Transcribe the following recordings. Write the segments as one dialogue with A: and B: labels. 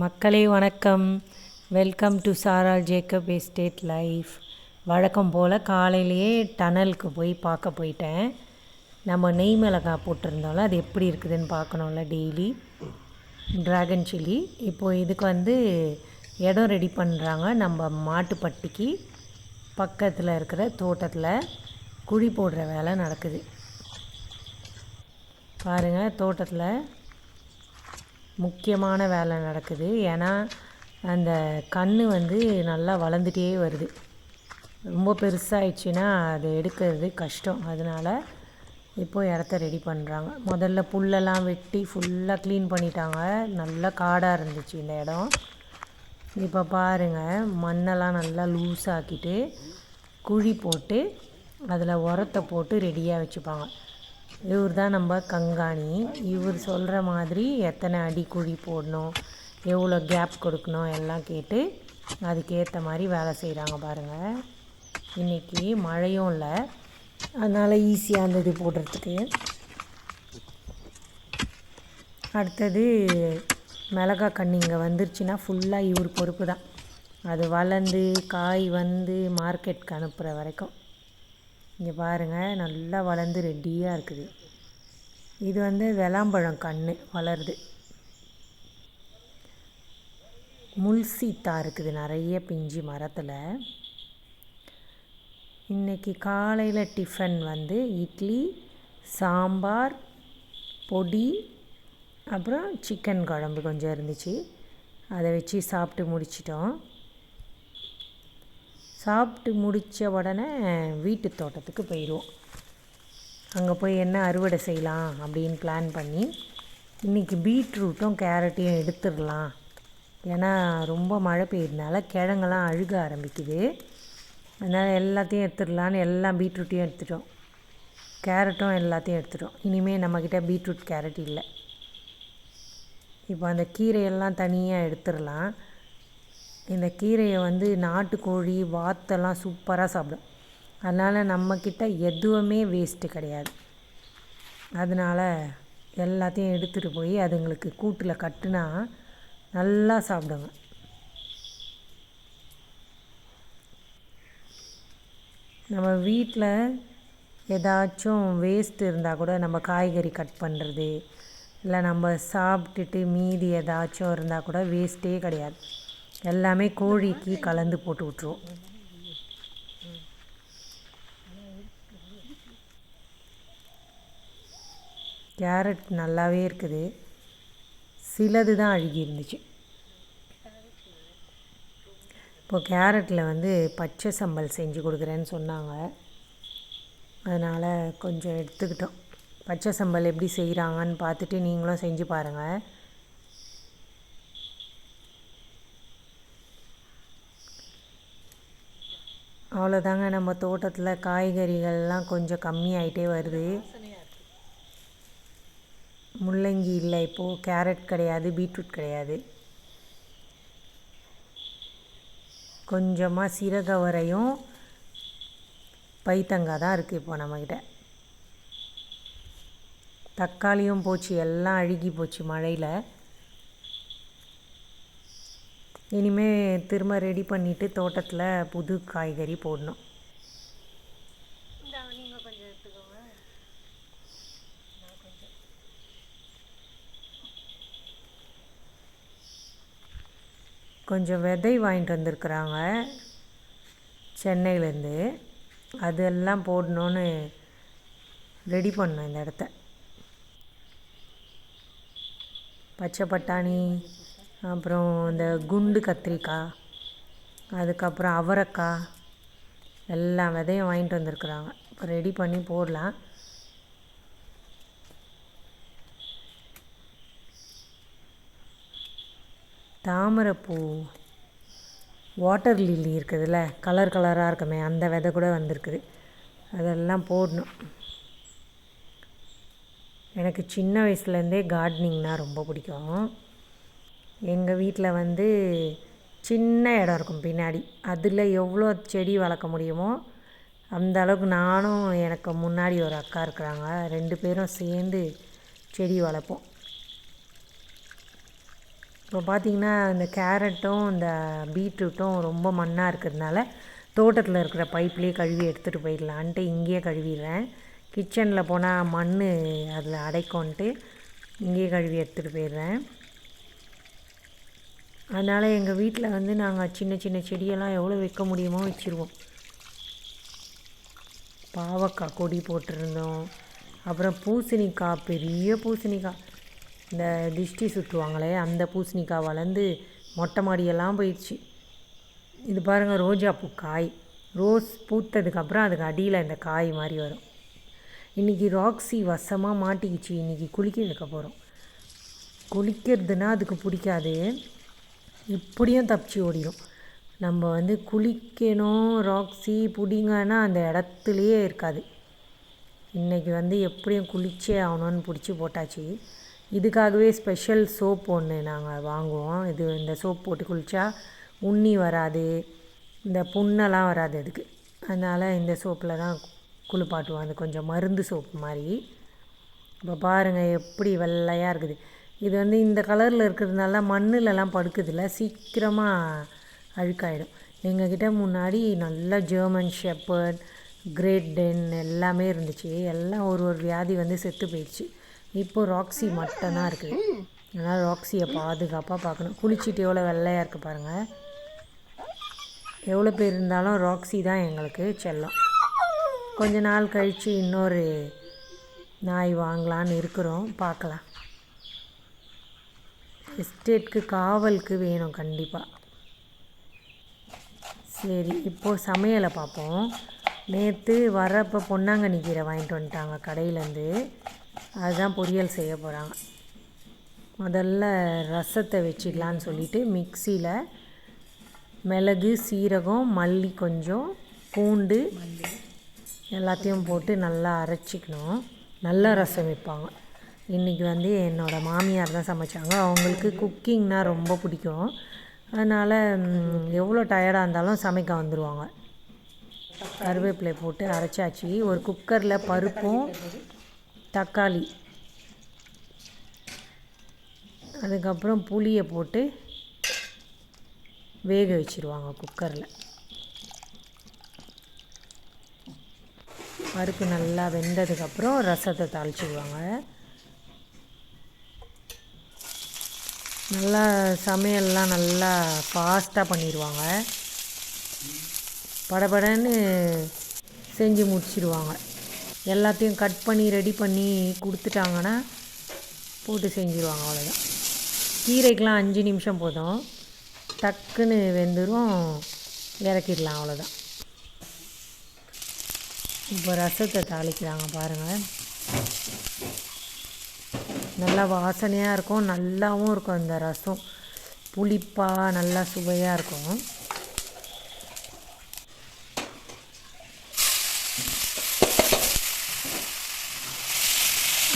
A: மக்களே வணக்கம். Welcome to Sara Jacob estate life வழக்கம் போல் காலையிலேயே டனலுக்கு போய் பார்க்க போயிட்டேன். நம்ம நெய் மிளகாய் போட்டிருந்தோம்ல அது எப்படி இருக்குதுன்னு பார்க்கணும்ல டெய்லி ட்ராகன் சில்லி இப்போது இதுக்கு வந்து இடம் ரெடி பண்ணுறாங்க நம்ம மாட்டுப்பட்டிக்கு பக்கத்தில் இருக்கிற தோட்டத்தில் குழி போடுற வேலை நடக்குது. பாருங்கள் தோட்டத்தில் முக்கியமான வேலை நடக்குது. ஏன்னா அந்த கன்று வந்து நல்லா வளர்ந்துட்டே வருது. ரொம்ப பெருசாகிடுச்சின்னா அதை எடுக்கிறது கஷ்டம். அதனால் இப்போது இடத்த ரெடி பண்ணுறாங்க முதல்ல புல்லெல்லாம் வெட்டி ஃபுல்லாக க்ளீன் பண்ணிட்டாங்க. நல்லா காடாக இருந்துச்சு இந்த இடம். இப்போ பாருங்கள் மண்ணெல்லாம் நல்லா லூஸ் ஆக்கிட்டு குழி போட்டு அதில் உரத்தை போட்டு ரெடியாக வச்சுப்பாங்க. இவர் தான் நம்ம கங்காணி. இவர் சொல்கிற மாதிரி எத்தனை அடி குழி போடணும் எவ்வளோ கேப் கொடுக்கணும் எல்லாம் கேட்டு அதுக்கேற்ற மாதிரி வேலை செய்கிறாங்க பாருங்கள் இன்றைக்கி மழையும் இல்லை. அதனால் ஈஸியாக இருந்தது போடுறதுக்கு. அடுத்தது மிளகா கன்று இங்கே வந்துருச்சுன்னா ஃபுல்லாக இவர் பொறுப்பு தான் அது வளர்ந்து காய் வந்து மார்க்கெட்டுக்கு அனுப்புகிற வரைக்கும். இங்கே பாருங்கள் நல்லா வளர்ந்து ரெடியாக இருக்குது. இது வந்து வெளாம்பழம் கன்று வளருது. முல்சீத்தா இருக்குது நிறைய பிஞ்சு மரத்தில். இன்றைக்கி காலையில் டிஃபன் வந்து இட்லி சாம்பார் பொடி அப்புறம் சிக்கன் குழம்பு கொஞ்சம் இருந்துச்சு. அதை வச்சு சாப்பிட்டு முடிச்சிட்டோம். சாப்பிட்டு முடித்த உடனே வீட்டு தோட்டத்துக்கு போயிடுவோம். அங்கே போய் என்ன அறுவடை செய்யலாம் அப்படின்னு பிளான் பண்ணி இன்றைக்கி பீட்ரூட்டும் கேரட்டையும் எடுத்துடலாம். ஏன்னா ரொம்ப மழை பெய்யறதுனால கிழங்கெல்லாம் அழுக ஆரம்பிக்குது. அதனால் எல்லாத்தையும் எடுத்துடலான்னு எல்லா பீட்ரூட்டையும் எடுத்துட்டோம். கேரட்டும் எல்லாத்தையும் எடுத்துட்டோம். இனிமேல் நம்மக்கிட்ட பீட்ரூட் கேரட் இல்லை. இப்போ அந்த கீரையெல்லாம் தனியாக எடுத்துடலாம். இந்த கீரையை வந்து நாட்டுக்கோழி வாத்தெல்லாம் சூப்பராக சாப்பிடும். அதனால் நம்மக்கிட்ட எதுவுமே வேஸ்ட்டு கிடையாது. அதனால் எல்லாத்தையும் எடுத்துகிட்டு போய் அதுங்களுக்கு கூட்டில் கட்டுனா நல்லா சாப்பிடுங்க. நம்ம வீட்டில் ஏதாச்சும் வேஸ்ட் இருந்தால் கூட நம்ம காய்கறி கட் பண்ணுறது இல்லை நம்ம சாப்பிட்டுட்டு மீதி ஏதாச்சும் இருந்தால் கூட வேஸ்ட்டே கிடையாது. எல்லாமே கோழிக்கு கலந்து போட்டு விட்ருவோம் கேரட் நல்லாவே இருக்குது. சிலது தான் அழுகி இருந்துச்சு. இப்போ கேரட்டில் வந்து பச்சை சம்பல் செஞ்சு கொடுக்குறேன்னு சொன்னாங்க. அதனால் கொஞ்சம் எடுத்துக்கிட்டோம். பச்சை சம்பல் எப்படி செய்கிறாங்கன்னு பார்த்துட்டு நீங்களும் செஞ்சு பாருங்கள் அவ்வளோதாங்க நம்ம தோட்டத்தில் காய்கறிகள்லாம் கொஞ்சம் கம்மியாயிட்டே வருது. முள்ளங்கி இல்லை இப்போது கேரட் கிடையாது பீட்ரூட் கிடையாது. கொஞ்சமாக சீரகவரையும் பைத்தங்காய் தான் இருக்குது இப்போ நம்மக்கிட்ட தக்காளியும் போச்சு எல்லாம் அழுகி போச்சு மழையில். இனிமேல் திரும்ப ரெடி பண்ணிவிட்டு தோட்டத்தில் புது காய்கறி போடணும். கொஞ்சம் விதை வாங்கிட்டு வந்திருக்குறாங்க சென்னையிலேருந்து அதெல்லாம் போடணுன்னு ரெடி பண்ணோம் இந்த இடத்த. பச்சை பட்டாணி அப்புறம் இந்த குண்டு கத்திரிக்காய் அதுக்கப்புறம் அவரைக்காய் எல்லா விதையும் வாங்கிட்டு வந்திருக்குறாங்க. இப்போ ரெடி பண்ணி போடலாம். தாமரைப்பூ வாட்டர் லில்லி இருக்குதுல்ல கலர் கலராக இருக்குமே அந்த விதை கூட வந்திருக்குது. அதெல்லாம் போடணும். எனக்கு சின்ன வயசுலேருந்தே கார்டனிங்னால் ரொம்ப பிடிக்கும். எங்கள் வீட்டில் வந்து சின்ன இடம் இருக்கும் பின்னாடி. அதில் எவ்வளோ செடி வளர்க்க முடியுமோ அந்த அளவுக்கு நானும் எனக்கு முன்னாடி ஒரு அக்கா இருக்கிறாங்க. ரெண்டு பேரும் சேர்ந்து செடி வளர்ப்போம். இப்போ பார்த்தீங்கன்னா இந்த கேரட்டும் இந்த பீட்ரூட்டும் ரொம்ப மண்ணாக இருக்கிறதுனால தோட்டத்தில் இருக்கிற பைப்லேயே கழுவி எடுத்துகிட்டு போயிடலான்ட்டு இங்கேயே கழுவிடுறேன். கிச்சனில் போனால் மண் அதில் அடைக்கோன்ட்டு இங்கேயே கழுவி எடுத்துகிட்டு போயிடுறேன். அதனால் எங்கள் வீட்டில் வந்து நாங்கள் சின்ன சின்ன செடியெல்லாம் எவ்வளோ வைக்க முடியுமோ வச்சுருவோம். பாவக்காய் கொடி போட்டிருந்தோம். அப்புறம் பூசணிக்காய் பெரிய பூசணிக்காய். இந்த திஷ்டி சுற்றுவாங்களே அந்த பூசணிக்காய் வளர்ந்து மொட்டை மாடியெல்லாம் போயிடுச்சு. இது பாருங்கள் ரோஜா பூ காய். ரோஸ் பூத்ததுக்கப்புறம் அதுக்கு அடியில் இந்த காய் மாதிரி வரும். இன்றைக்கி ராக்ஸி வசமாக மாட்டிக்கிச்சு. இன்றைக்கி குளிக்க வைக்க போகிறோம் குளிக்கிறதுனா அதுக்கு பிடிக்காது. இப்படியும் தப்பிச்சு ஓடிடும் நம்ம வந்து குளிக்கணும் ராக்ஸி பிடிங்கன்னா அந்த இடத்துலையே இருக்காது. இன்றைக்கி வந்து எப்படியும் குளிச்சே ஆகணும்னு பிடிச்சி போட்டாச்சு. இதுக்காகவே ஸ்பெஷல் சோப் ஒன்று நாங்கள் வாங்குவோம். இது இந்த சோப் போட்டு குளித்தா உண்ணி வராது. இந்த புண்ணெல்லாம் வராது அதுக்கு. அதனால் இந்த சோப்பில் தான் குளிப்பாட்டுவோம். அது கொஞ்சம் மருந்து சோப்பு மாதிரி. இப்போ பாருங்கள் எப்படி வெள்ளையாக இருக்குது. இது வந்து இந்த கலரில் இருக்கிறதுனால மண்ணிலலாம் படுக்குதில்ல சீக்கிரமாக அழுக்காயிடும். எங்ககிட்ட முன்னாடி நல்ல ஜெர்மன் ஷெப்பர்ட் கிரேட் டென் எல்லாமே இருந்துச்சு. எல்லாம் ஒரு ஒரு வியாதி வந்து செத்து போயிடுச்சு. இப்போது ராக்ஸி மட்டும்தான் இருக்குது அதனால் ராக்ஸியை பாதுகாப்பாக பார்க்கணும். குளிச்சுட்டு எவ்வளோ வெள்ளையாக இருக்குது பாருங்கள் எவ்வளோ பேர் இருந்தாலும் ராக்ஸி தான் எங்களுக்கு செல்லம். கொஞ்ச நாள் கழித்து இன்னொரு நாய் வாங்கலான்னு இருக்கிறோம். பார்க்கலாம். எஸ்டேட்க்கு காவலுக்கு வேணும் கண்டிப்பாக சரி இப்போது சமையலை பார்ப்போம். நேற்று வரப்போ பொன்னாங்கண்ணி கீரை வாங்கிட்டு வந்துட்டாங்க கடையிலேருந்து. அதுதான் பொரியல் செய்ய போகிறாங்க முதல்ல ரசத்தை வச்சிடலான்னு சொல்லிட்டு மிக்சியில் மிளகு சீரகம் மல்லி கொஞ்சம் பூண்டு எல்லாத்தையும் போட்டு நல்லா அரைச்சிக்கணும். நல்ல ரசம் வைப்பாங்க. இன்றைக்கி வந்து என்னோடய மாமியார் தான் சமைச்சாங்க. அவங்களுக்கு குக்கிங்னால் ரொம்ப பிடிக்கும். அதனால் எவ்வளோ டயர்டாக இருந்தாலும் சமைக்க வந்துடுவாங்க கருவேப்பிலை போட்டு அரைச்சாச்சு. ஒரு குக்கரில் பருப்பும் தக்காளி. அதுக்கப்புறம் புளியை போட்டு வேக வச்சுருவாங்க குக்கரில். பருப்பு நல்லா வெந்ததுக்கப்புறம் ரசத்தை தாளிச்சிடுவாங்க நல்லா சமையல்லாம் நல்லா ஃபாஸ்ட்டாக பண்ணிடுவாங்க படபடன்னு செஞ்சு முடிச்சிடுவாங்க எல்லாத்தையும் கட் பண்ணி ரெடி பண்ணி கொடுத்துட்டாங்கன்னா போட்டு செஞ்சுருவாங்க அவ்வளோதான் கீரைக்கெலாம் அஞ்சு நிமிஷம் போதும். டக்குன்னு வெந்துடும் இறக்கிடலாம் அவ்வளோதான் இப்போ ரசத்தை தாளிக்கிறாங்க பாருங்கள் நல்லா வாசனையாக இருக்கும் நல்லாவும் இருக்கும் அந்த ரசம். புளிப்பாக நல்லா சுவையாக இருக்கும்.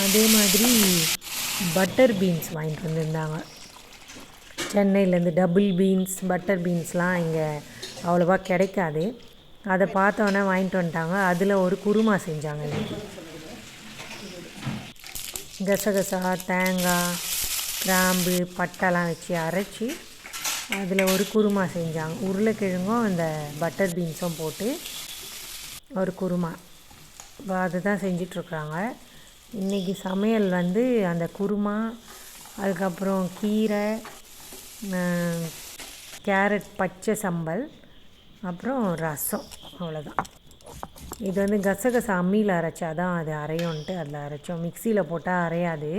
A: அதே மாதிரி பட்டர் பீன்ஸ் வாங்கிட்டு வந்திருந்தாங்க. சென்னையிலேருந்து டபுள் பீன்ஸ் பட்டர் பீன்ஸ்லாம் இங்கே அவ்வளோவா கிடைக்காது. அதை பார்த்தோன்னே வாங்கிட்டு வந்துட்டாங்க. அதில் ஒரு குருமா செஞ்சாங்க. இன்றைக்கி கசகசா தேங்காய் கிராம்பு பட்டைலாம் வச்சு அரைச்சி அதில் ஒரு குருமா செஞ்சாங்க. உருளைக்கிழங்கும் அந்த பட்டர் பீன்ஸும் போட்டு ஒரு குருமா. இப்போ அதுதான் செஞ்சிட்ருக்குறாங்க இன்றைக்கி சமையல் வந்து அந்த குருமா அதுக்கப்புறம் கீரை கேரட் பச்சை சம்பல் அப்புறம் ரசம். அவ்வளோதான் இது வந்து கசகசா அம்மியில் அரைச்சா தான் அது அரையும்ன்ட்டு அதில் அரைச்சோம். மிக்சியில் போட்டால் அரையாது.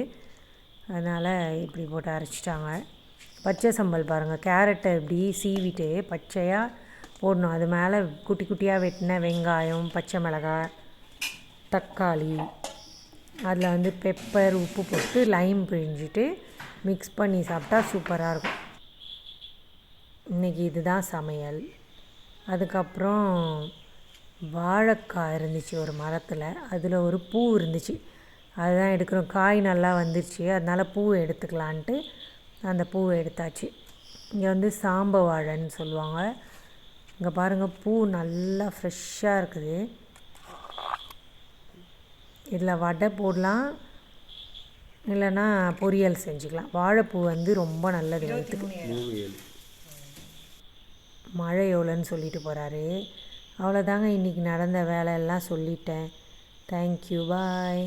A: அதனால் இப்படி போட்டு அரைச்சிட்டாங்க. பச்சை சம்பல் பாருங்கள் கேரட்டை இப்படி சீவிட்டு பச்சையாக போடணும். அது மேலே குட்டி குட்டியாக வெட்டின வெங்காயம் பச்சை மிளகாய் தக்காளி அதில் வந்து பெப்பர் உப்பு போட்டு லைம் பிழிஞ்சிட்டு மிக்ஸ் பண்ணி சாப்பிட்டா சூப்பராக இருக்கும். இன்றைக்கி இதுதான் சமையல். அதுக்கப்புறம் வாழைக்காய் இருந்துச்சு ஒரு மரத்தில். அதில் ஒரு பூ இருந்துச்சு. அதுதான் எடுக்கிறோம். காய் நல்லா வந்துருச்சு. அதனால் பூவை எடுத்துக்கலான்ட்டு அந்த பூவை எடுத்தாச்சு. இங்கே வந்து சாம்ப வாழைன்னு சொல்லுவாங்க. இங்கே பாருங்கள் பூ நல்லா ஃப்ரெஷ்ஷாக இருக்குது. இதில் வடை போடலாம். இல்லைன்னா பொரியல் செஞ்சுக்கலாம். வாழைப்பூ வந்து ரொம்ப நல்லது வயிற்றுக்கு மழை எவ்வளோன்னு சொல்லிட்டு போகிறாரு அவ்வளோதாங்க இன்றைக்கி நடந்த வேலையெல்லாம் சொல்லிட்டேன். Thank you bye